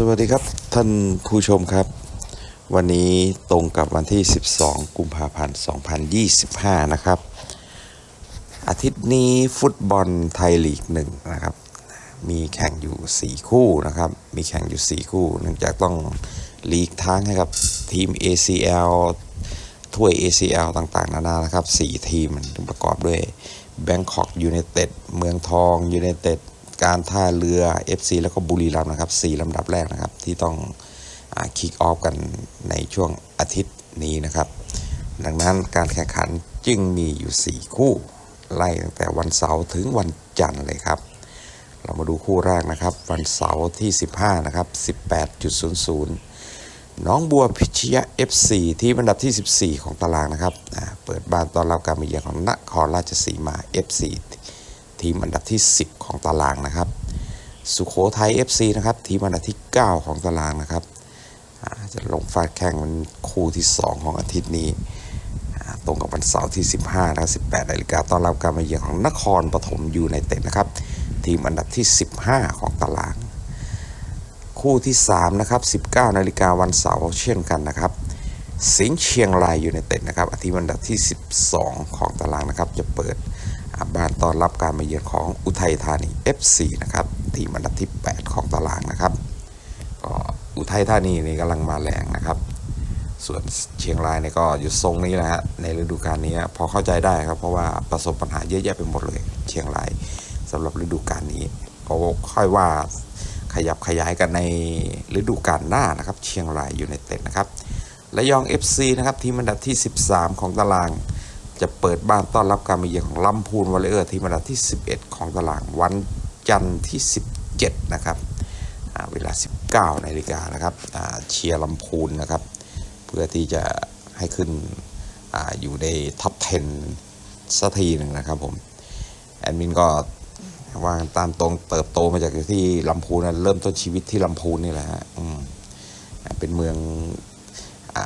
สวัสดีครับท่านผู้ชมครับ วันนี้ตรงกับวันที่ 12 กุมภาพันธ์ 2025 นะครับ อาทิตย์นี้ฟุตบอลไทยลีกหนึ่งนะครับ มีแข่งอยู่ 4 คู่นะครับ มีแข่งอยู่ 4 คู่ เนื่องจากต้องลีกทางให้กับทีม ACL ถ้วย ACL ต่างๆ นานานะครับ 4 ทีมประกอบด้วย Bangkok United เมืองทอง United การท่าเรือ FC แล้วก็บุรีรัมย์นะครับ4ลำดับแรกนะครับ ที่ต้องคิกออฟกันในช่วงอาทิตย์นี้นะครับ ดังนั้นการแข่งขันจึงมีอยู่ 4 คู่ ไล่ตั้งแต่วันเสาร์ถึงวันจันทร์เลยครับ เรามาดูคู่แรกนะครับ วันเสาร์ที่ 15 นะครับ 18.00 น้องบัวพิชยะ FC ที่อันดับที่ 14 ของตารางนะครับ เปิดบ้านต้อนรับการมาเยือนของนครราชสีมา FC ทีมอันดับที่ 10 ของตารางนะครับ สุโขทัย FC นะครับ ทีมอันดับที่ 9 ของตารางนะครับจะลงฟาดแข่งวันคู่ที่ 2 ของอาทิตย์นี้ตรงกับวันเสาร์ที่ 15นะ18นาฬิกาต้อนรับการมาเยือนของนครปฐมยูไนเต็ดนะครับ ทีมอันดับที่ 15 ของตาราง คู่ที่ 3 นะครับ 19 นาฬิกาวันเสาร์เช่นกันนะครับ สิงห์เชียงรายยูไนเต็ดนะครับทีมอันดับที่ 12 ของตารางนะครับ จะเปิด อ่าบ้านต้อนรับการมาเยือนของอุทัยธานี FC นะครับทีมอันดับที่ 8 ของตารางนะครับ ก็อุทัยธานีนี่กำลังมาแรงนะครับ ส่วนเชียงรายนี่ก็อยู่ทรงนี้นะฮะในฤดูกาลนี้พอเข้าใจได้ครับเพราะว่าประสบปัญหาเยอะแยะไปหมดเลย เชียงรายสำหรับฤดูกาลนี้ ก็ค่อยว่าขยับขยายกันในฤดูกาลหน้านะครับ เชียงรายอยูไนเต็ดนะครับและยอง FC นะครับทีมอันดับที่ 13 ของตาราง จะเปิดบ้านต้อนรับการมาเยือนของลำพูนวอลเลอร์ทีมอันดับที่ 11 ของตารางวันจันทร์ที่ 17 นะครับอ่าเวลา 19นาฬิกานะครับเชียร์ลำพูนนะครับ เพื่อที่จะให้ขึ้นออยู่ในท็อป 10 สักทีหนึ่งนะครับผมแอดมินก็ว่ากันตามตรงเติบโตมาจากที่ลำพูนนะเริ่มต้นชีวิตที่ลำพูนนี่แหละฮะเป็นเมืองอ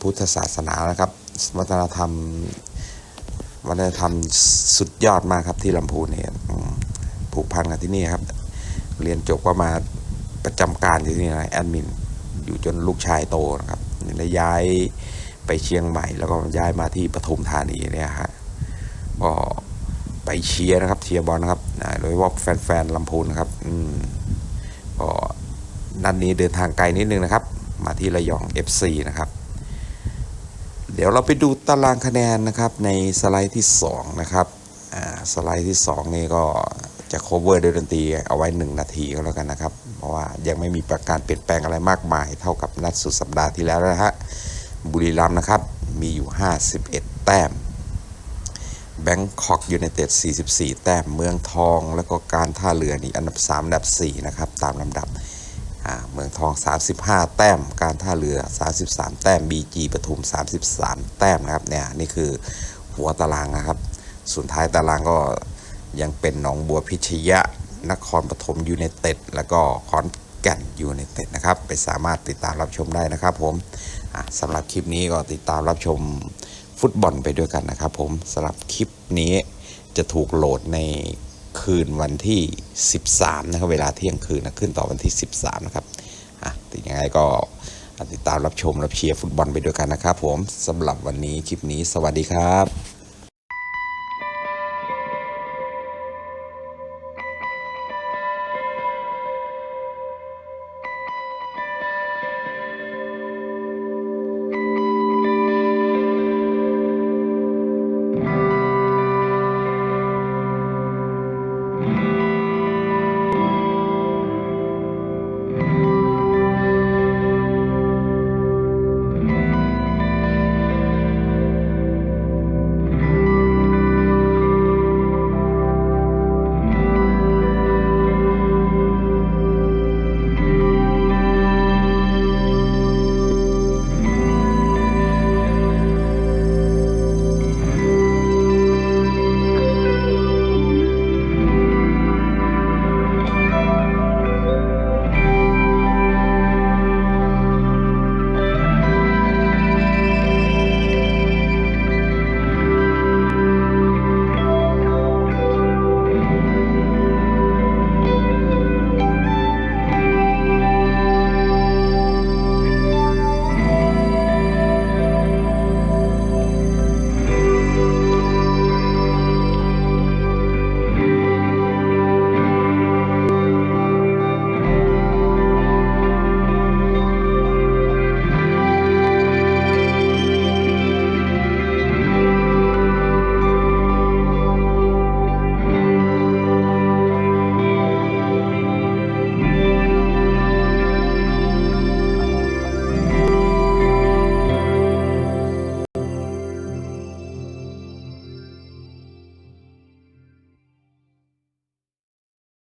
พุทธศาสนานะครับ วัฒนธรรม วัฒนธรรมสุดยอดมากครับที่ลำพูนเนี่ยผูกพันกับที่นี่ครับ เรียนจบก็มาประจำการอยู่ที่นี่นะแอดมิน อยู่จนลูกชายโตนะครับแล้วย้ายไปเชียงใหม่ แล้วก็ย้ายมาที่ปทุมธานีเนี่ยฮะก็ไปเชียร์นะครับเชียร์บอลนะครับโดยเฉพาแฟนๆลำพูนนะครับอืมก็นัดนนี้เดินทางไกลนิดนึงนะครับ มาที่ระยอง FC นะครับ เดี๋ยวเราไปดูตารางคะแนนนะครับในสไลด์ที่2นะครับสไลด์ที่ 2 นี่ก็จะ cover ด้วยดนตรีเอาไว้ 1 นาทีก็แล้วกันนะครับ เพราะว่ายังไม่มีประการเปลี่ยนแปลงอะไรมากมาย เท่ากับนัดสุดสัปดาห์ที่แล้วนะฮะบุรีรัมย์นะครับ มีอยู่ 51 แต้มแบงคอกยูไนเต็ด 44 แต้ม เมืองทอง แล้วก็การท่าเรือนี่อันดับ 3 อันดับ 4 นะครับ ตามลำดับ เมืองทอง 35 แต้ม การท่าเรือ 33 แต้ม BG ปทุม 33 แต้มนะครับเนี่ยนี่คือหัวตารางนะครับส่วนท้ายตารางก็ยังเป็นหนองบัวพิชยะ นครปฐมยูไนเต็ด แล้วก็ขอนแก่นยูไนเต็ดนะครับ ไปสามารถติดตามรับชมได้นะครับผมสำหรับคลิปนี้ก็ติดตามรับชมฟุตบอลไปด้วยกันนะครับผมสำหรับคลิปนี้จะถูกโหลดใน คืนวันที่ 13 นะครับ เวลาเที่ยงคืนนะขึ้นต่อวันที่ 13 นะครับอะติดยังไงก็ติดตามรับชมรับเชียร์ฟุตบอลไปด้วยกันนะครับผมสำหรับวันนี้คลิปนี้สวัสดีครับ